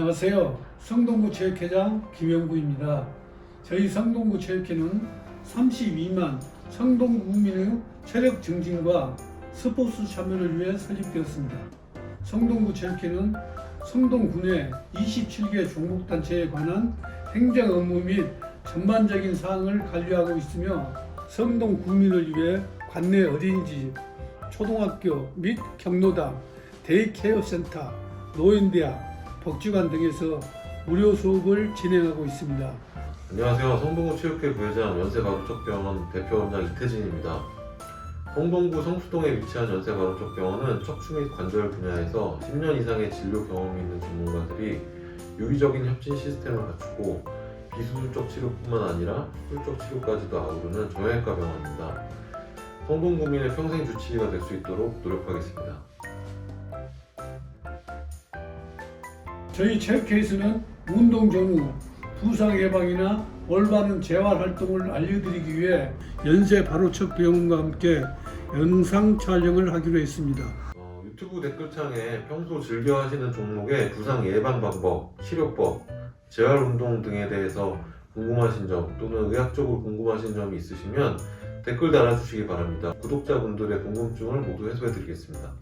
안녕하세요. 성동구 체육회장 김영구입니다. 저희 성동구 체육회는 32만 성동 구 민의 체력 증진과 스포츠 참여를 위해 설립되었습니다. 성동구 체육회는 성동군의 27개 종목단체에 관한 행정 업무 및 전반적인 사항을 관리하고 있으며 성동 구민을 위해 관내 어린이집, 초등학교 및 경로당, 데이케어 센터, 노인대학, 복지관 등에서 무료 수업을 진행하고 있습니다. 안녕하세요. 성동구 체육회 부회장 연세가로쪽병원 대표원장 이태진입니다. 성동구 성수동에 위치한 연세가로쪽병원은 척추 및 관절 분야에서 10년 이상의 진료 경험이 있는 전문가들이 유기적인 협진 시스템을 갖추고 비수술적 치료뿐만 아니라 수술적 치료까지도 아우르는 정형외과 병원입니다. 성동 구민의 평생 주치의가 될 수 있도록 노력하겠습니다. 저희 체육회에서는 운동 전후 부상 예방이나 올바른 재활 활동을 알려드리기 위해 연세 바로척 병원과 함께 영상 촬영을 하기로 했습니다. 어, 유튜브 댓글창에 평소 즐겨 하시는 종목의 부상 예방 방법, 치료법, 재활 운동 등에 대해서 궁금하신 점 또는 의학적으로 궁금하신 점이 있으시면 댓글 달아주시기 바랍니다. 구독자분들의 궁금증을 모두 해소해 드리겠습니다.